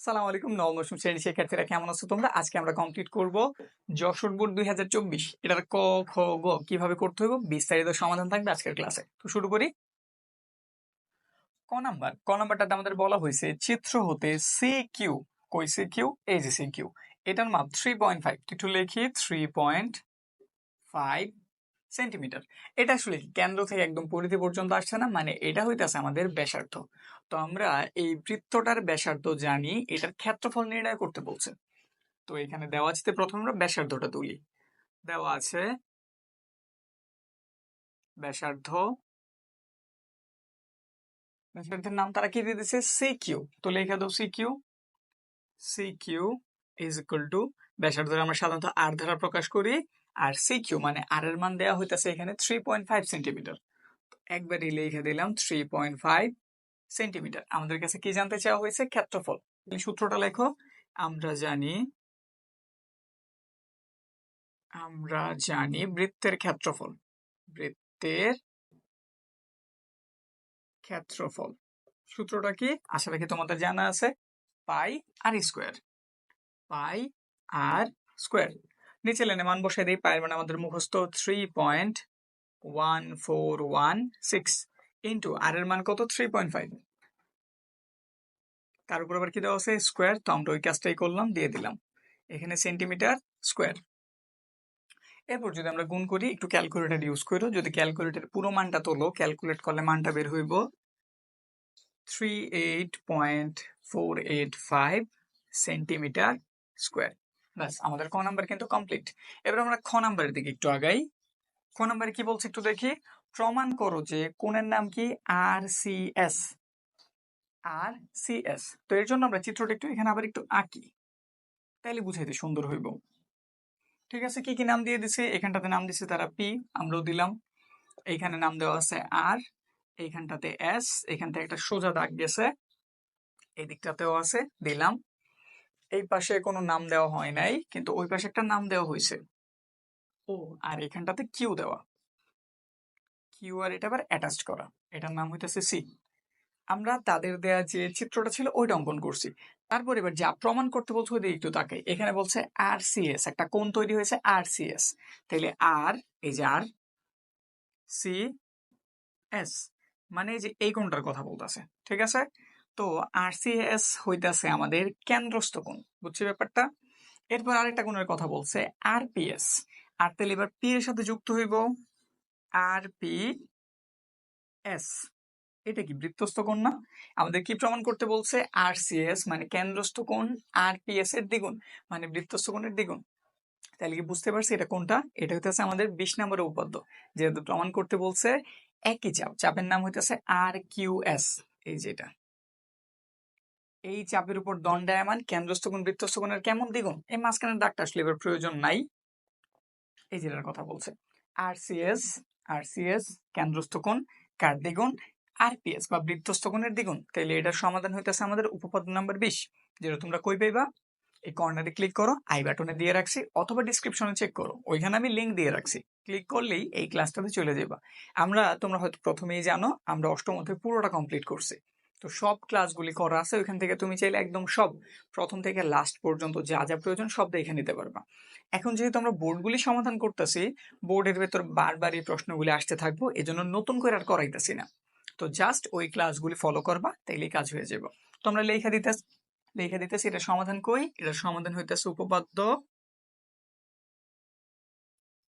সালাম আলাইকুম, নবম দশম শ্রেণির শিক্ষার্থীরা কেমন আছো তোমরা? আজকে আমরা কমপ্লিট করব যশোর বোর্ড দুই হাজার চব্বিশ। এটার ক, খ, গ কীভাবে করতে হবে বিস্তারিত সমাধান থাকবে আজকের ক্লাসে। তো শুরু করি। ক নাম্বার, ক নাম্বারটাতে আমাদের বলা হয়েছে, চিত্র হতে সি কিউ কই সি কিউ এই যে সি কিউ এটার মাপ থ্রি পয়েন্ট ফাইভ একটু লিখি থ্রি পয়েন্ট ফাইভ সেন্টিমিটার এটা আসলে কেন্দ্র থেকে একদম পরিধি পর্যন্ত আসছে না? মানে এটা হইতেছে আমাদের ব্যাসার্ধ। তো আমরা এই বৃত্তটার ব্যাসার্ধ জানি, এটার ক্ষেত্রফল নির্ণয় করতে বলছে। তো এখানে দেওয়া আছে, প্রথমে আমরা ব্যাসার্ধটা তুলি। দেওয়া আছে ব্যাসার্ধ, ব্যাসার্ধের নাম তারা কি দিয়ে দিচ্ছে সি কিউ তো লেখা দাও C Q C Q is equal to ব্যাসার্ধ আমরা সাধারণত আর দ্বারা প্রকাশ করি, আর সি কিউ মানে আর এর মান দেওয়া হইতেছে এখানে থ্রি পয়েন্ট ফাইভ সেন্টিমিটার একবারই লিখে দিলাম থ্রি পয়েন্ট ফাইভ সেন্টিমিটার। আমাদের কাছে কি জানতে চাওয়া হয়েছে? ক্ষেত্রফল। সূত্রটা লেখো। আমরা জানি আমরা জানি বৃত্তের ক্ষেত্রফল। বৃত্তের ক্ষেত্রফল। সূত্রটা কি? আশা রাখি তোমাদের জানা আছে। Pi R square. Pi R square. নিচে লেনে মান বসাই দিই। পায়ের মানে আমাদের মুখস্থ three point one four one six into R এর মান কত? থ্রি পয়েন্ট ফাইভ তার উপর আবার কি দেওয়া আছে? স্কোয়ার তো আমরা ওই কাজটাই করলাম, দিয়ে দিলাম। এখানে সেন্টিমিটার স্কোয়ার এরপর যদি আমরা গুণ করি, একটু ক্যালকুলেটর ইউজ করো। যদি ক্যালকুলেটর পুরো মানটা তোলো ক্যালকুলেট করলে মানটা বের হইব three eight point four eight five centimetre square ব্যাস, আমাদের ক নাম্বার কিন্তু কমপ্লিট এবার আমরা খ নাম্বারের দিকে একটু আগাই। খ নাম্বারে কি বলছে একটু দেখি। প্রমাণ করো যে কোণের নাম কি? R C S. R C S. তো এর জন্য আমরা চিত্রটা একটু এখানে আবার একটু আঁকি। তাইলে বুঝাইতে সুন্দর হইব। ঠিক আছে, কি কি নাম দিয়ে দিছে? এখানটাতে নাম দিছে তারা পি, আমরাও দিলাম। এইখানে নাম দেওয়া আছে আর, এইখানটাতে এস এখান থেকে একটা সোজা দাগ গেছে। এই দিকটাতেও আছে, দিলাম। এই পাশে কোনো নাম দেওয়া হয় নাই, কিন্তু ওই পাশে একটা নাম দেওয়া হয়েছে ও, আর এখানটাতে কিউ দেওয়া। কিউ আর এটা আবার অ্যাটাচড করা। এটার নাম হইতেছে সি আমরা তাদের দেয়া যে চিত্রটা ছিল, ওইটা অঙ্কন করছি। তারপর এবার যা প্রমাণ করতে বলছে, ওই একটু তাকে এখানে বলছে আর সিএস একটা কোণ তৈরি হয়েছে আর সিএস তাহলে আর এই যে আর সি এস মানে যে এই কোণটার কথা বলতেছে। ঠিক আছে? তো আর সি এস হইতেছে আমাদের কেন্দ্রস্থ কোণ। বুঝছি ব্যাপারটা? এরপর আরেকটা কোণের কথা বলছে আর পি এস আর তাহলে এবার পি এর সাথে যুক্ত হইব। R P S. এটা কি বৃত্তস্থ কোণ না? আমাদের কি প্রমাণ করতে বলছে? আর সিএস মানে কেন্দ্রস্থ কোণ, আর পিএস এর দ্বিগুণ মানে বৃত্তস্থ কোণের দ্বিগুণ। তাহলে কি বুঝতে পারছি এটা কোনটা এটা হইতেছে আমাদের বিশ নম্বরের উপাদ্য যেহেতু প্রমাণ করতে বলছে একই চাপ, চাপের নাম হইতেছে আর কিউ এস, এই যেটা এই চাপের উপর দণ্ডায়মান কেন্দ্রস্থ কোণ, বৃত্তস্থ কোণের কেমন দ্বিগুণ? এই মাঝখানের দাগটা আসলে এবার প্রয়োজন নাই। এই জেলার কথা বলছে। আর সিএস আর সিএস কেন্দ্রস্থ কোণ, কার দ্বিগুণ, আরপিএস বা বৃত্তস্থ কোণের দ্বিগুণ। তাইলে এটার সমাধান হইতেছে আমাদের উপপাদ্য নাম্বার বিশ, যেটা তোমরা কই পাইবা? এই কর্নারে ক্লিক করো, আই বাটনে দিয়ে রাখছি, অথবা ডিসক্রিপশনে চেক করো। ওইখানে আমি লিঙ্ক দিয়ে রাখছি। ক্লিক করলেই এই ক্লাসটাতে চলে যাবা আমরা, তোমরা হয়তো প্রথমেই জানো, আমরা অষ্টম অধ্যায় পুরোটা কমপ্লিট করছি। তো সব ক্লাসগুলি করা আছে, ওইখান থেকে তুমি চাইলে একদম সব, প্রথম থেকে লাস্ট পর্যন্ত যা যা প্রয়োজন সব দেখে নিতে পারবা। এখন যেহেতু আমরা বোর্ডগুলি সমাধান করতেছি বোর্ডের ভেতর বারবার এই প্রশ্নগুলি আসতে থাকব, এজন্য নতুন করে আর করাইতেছি না। তো জাস্ট ওই ক্লাসগুলি ফলো করবা, তাইলেই কাজ হয়ে যাব তো আমরা লেখা দিতে, লেখা দিতেছি এটা সমাধান কই? এটা সমাধান হইতেছে উপপাদ্য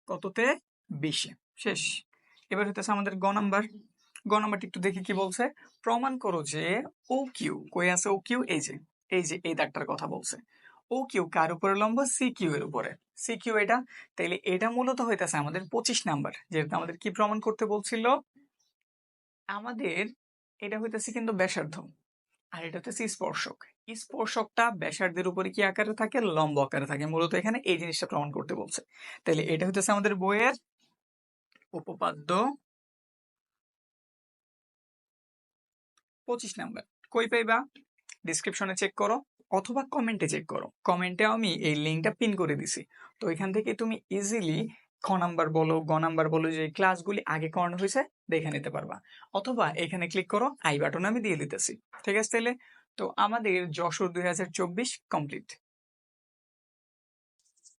কততে? বিশে। শেষ। এবার হইতেছে আমাদের গ নাম্বার। গ একটু দেখি কি বলছে। প্রমাণ করো যে ও কিউ কই আছে ও কিউ এই যে এই যে, এই দাগটার কথা বলছে। ও কিউ কার উপরে লম্ব? সি কিউ এর উপরে। সি কিউ এটা? তাইলে এটা মূলত হইতেছে আমাদের পঁচিশ নাম্বার, যেহেতু আমাদের কি প্রমাণ করতে বলছিল? আমাদের এটা হইতেছে কিন্তু ব্যাসার্ধ, আর এটা হচ্ছে স্পর্শক। স্পর্শকটা ব্যাসার্ধের উপরে কি আকারে থাকে? লম্ব আকারে থাকে। মূলত এখানে এই জিনিসটা প্রমাণ করতে বলছে। তাহলে এটা হইতেছে আমাদের বইয়ের উপপাদ্য পঁচিশ নাম্বার। কই পাইবা? ডিসক্রিপশনে চেক করো অথবা কমেন্টে চেক করো। কমেন্টে আমি এই লিঙ্কটা পিন করে দিছি। তো এখান থেকে তুমি ইজিলি খ নাম্বার বলো, গ নাম্বার বলো, যে ক্লাসগুলি আগে করানো হয়েছে দেখে নিতে পারবা। অথবা এখানে ক্লিক করো আই বাটন আমি দিয়ে দিতেছি। ঠিক আছে তাহলে তো আমাদের যশোর দুই হাজার চব্বিশ কমপ্লিট